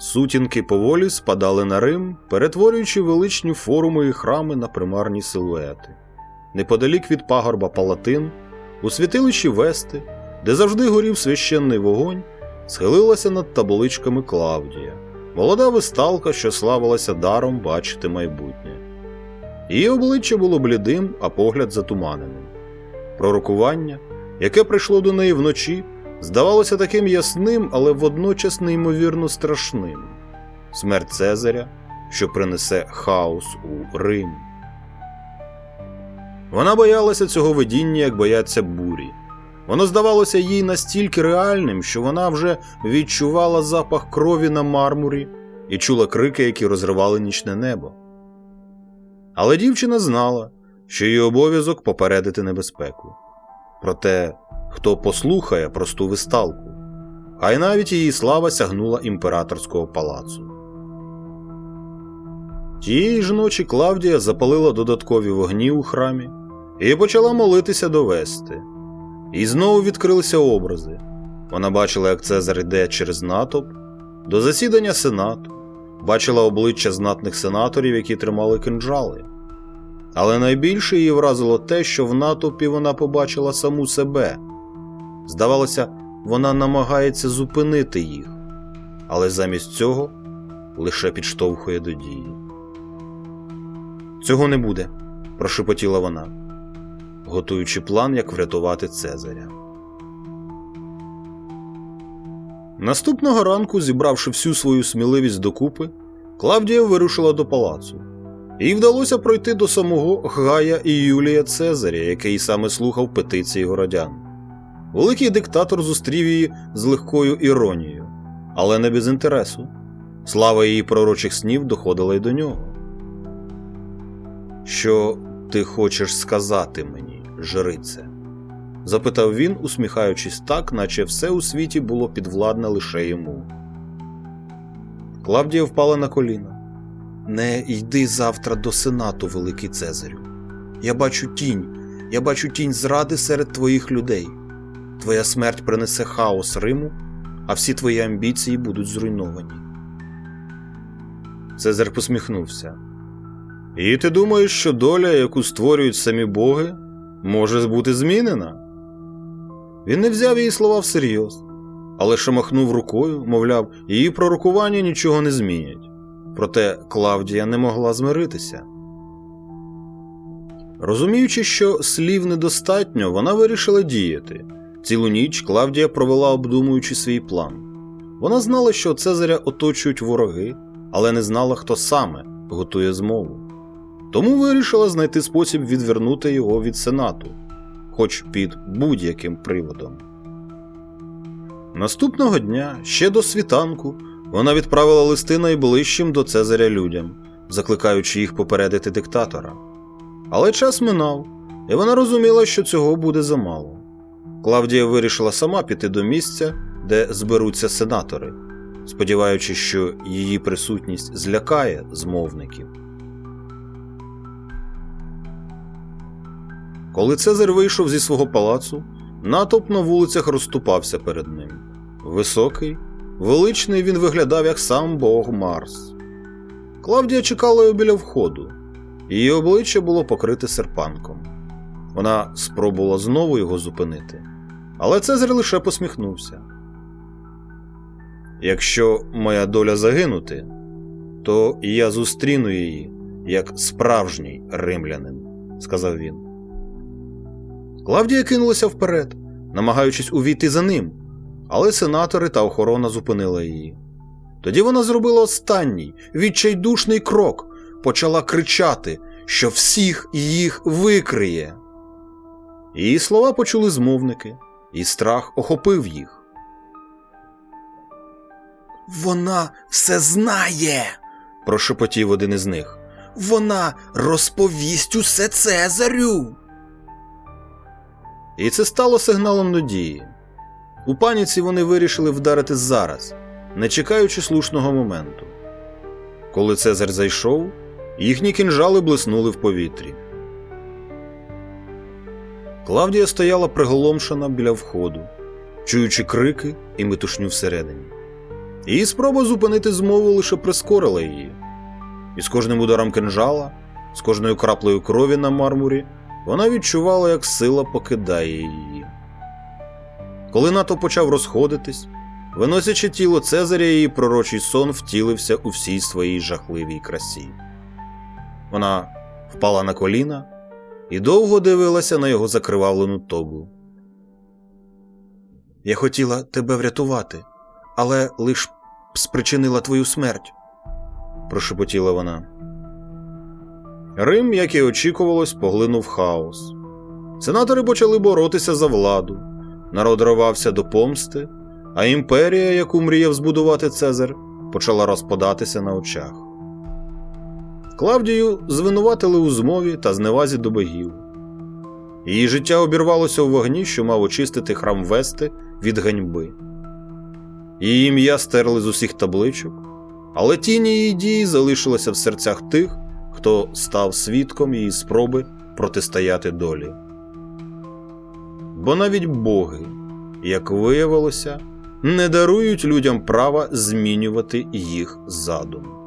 Сутінки поволі спадали на Рим, перетворюючи величні форуми і храми на примарні силуети. Неподалік від пагорба Палатин, у святилищі Вести, де завжди горів священний вогонь, схилилася над табличками Клавдія, молода висталка, що славилася даром бачити майбутнє. Її обличчя було блідим, а погляд затуманеним. Пророкування, яке прийшло до неї вночі, здавалося таким ясним, але водночас неймовірно страшним смерть Цезаря, що принесе хаос у Рим. Вона боялася цього видіння, як бояться бурі. Воно здавалося їй настільки реальним, що вона вже відчувала запах крові на мармурі і чула крики, які розривали нічне небо. Але дівчина знала, що її обов'язок попередити небезпеку. Проте, хто послухає просту висталку, а й навіть її слава сягнула імператорського палацу. Тієї ж ночі Клавдія запалила додаткові вогні у храмі і почала молитися до Вести. І знову відкрилися образи. Вона бачила, як Цезар йде через натовп до засідання сенату, бачила обличчя знатних сенаторів, які тримали кинджали. Але найбільше її вразило те, що в натовпі вона побачила саму себе. Здавалося, вона намагається зупинити їх, але замість цього лише підштовхує до дії. Цього не буде, прошепотіла вона, готуючи план, як врятувати Цезаря. Наступного ранку, зібравши всю свою сміливість докупи, Клавдія вирушила до палацу. Їй вдалося пройти до самого Гая і Юлія Цезаря, який саме слухав петиції городян. Великий диктатор зустрів її з легкою іронією, але не без інтересу. Слава її пророчих снів доходила й до нього. Що ти хочеш сказати мені, жрице? запитав він, усміхаючись так, наче все у світі було підвладне лише йому. Клавдія впала на коліна. Не йди завтра до сенату, Великий Цезарю. Я бачу тінь, я бачу тінь зради серед твоїх людей. Твоя смерть принесе хаос Риму, а всі твої амбіції будуть зруйновані. Цезар посміхнувся. І ти думаєш, що доля, яку створюють самі боги, може бути змінена? Він не взяв її слова всерйоз, але шамахнув рукою, мовляв, її пророкування нічого не змінять. Проте Клавдія не могла змиритися. Розуміючи, що слів недостатньо, вона вирішила діяти. Цілу ніч Клавдія провела, обдумуючи свій план. Вона знала, що Цезаря оточують вороги, але не знала, хто саме готує змову. Тому вирішила знайти спосіб відвернути його від сенату, хоч під будь-яким приводом. Наступного дня, ще до світанку, вона відправила листи найближчим до Цезаря людям, закликаючи їх попередити диктатора. Але час минав, і вона розуміла, що цього буде замало. Клавдія вирішила сама піти до місця, де зберуться сенатори, сподіваючись, що її присутність злякає змовників. Коли Цезар вийшов зі свого палацу, натовп на вулицях розступався перед ним. Високий, величний він виглядав як сам бог Марс. Клавдія чекала його біля входу, її обличчя було покрите серпанком. Вона спробувала знову його зупинити, але Цезар лише посміхнувся. Якщо моя доля загинути, то я зустріну її як справжній римлянин, сказав він. Клавдія кинулася вперед, намагаючись увійти за ним, але сенатори та охорона зупинила її. Тоді вона зробила останній відчайдушний крок, почала кричати, що всіх їх викриє. Її слова почули змовники, і страх охопив їх. Вона все знає, прошепотів один із них. Вона розповість усе Цезарю. І це стало сигналом до дії. У паніці вони вирішили вдарити зараз, не чекаючи слушного моменту. Коли Цезар зайшов, їхні кінжали блиснули в повітрі. Клавдія стояла приголомшена біля входу, чуючи крики і метушню всередині. Її спроба зупинити змову лише прискорила її. І з кожним ударом кинжала, з кожною краплею крові на мармурі, вона відчувала, як сила покидає її. Коли НАТО почав розходитись, виносячи тіло Цезаря, її пророчий сон втілився у всій своїй жахливій красі. Вона впала на коліна і довго дивилася на його закривавлену тогу. Я хотіла тебе врятувати, але лиш спричинила твою смерть, прошепотіла вона. Рим, як і очікувалось, поглинув хаос. Сенатори почали боротися за владу, народ рвався до помсти, а імперія, яку мріяв збудувати Цезар, почала розпадатися на очах. Клавдію звинуватили у змові та зневазі до богів. Її життя обірвалося у вогні, що мав очистити храм Вести від ганьби. Її ім'я стерли з усіх табличок, але тінь її дії залишилася в серцях тих, хто став свідком її спроби протистояти долі. Бо навіть боги, як виявилося, не дарують людям права змінювати їх задум.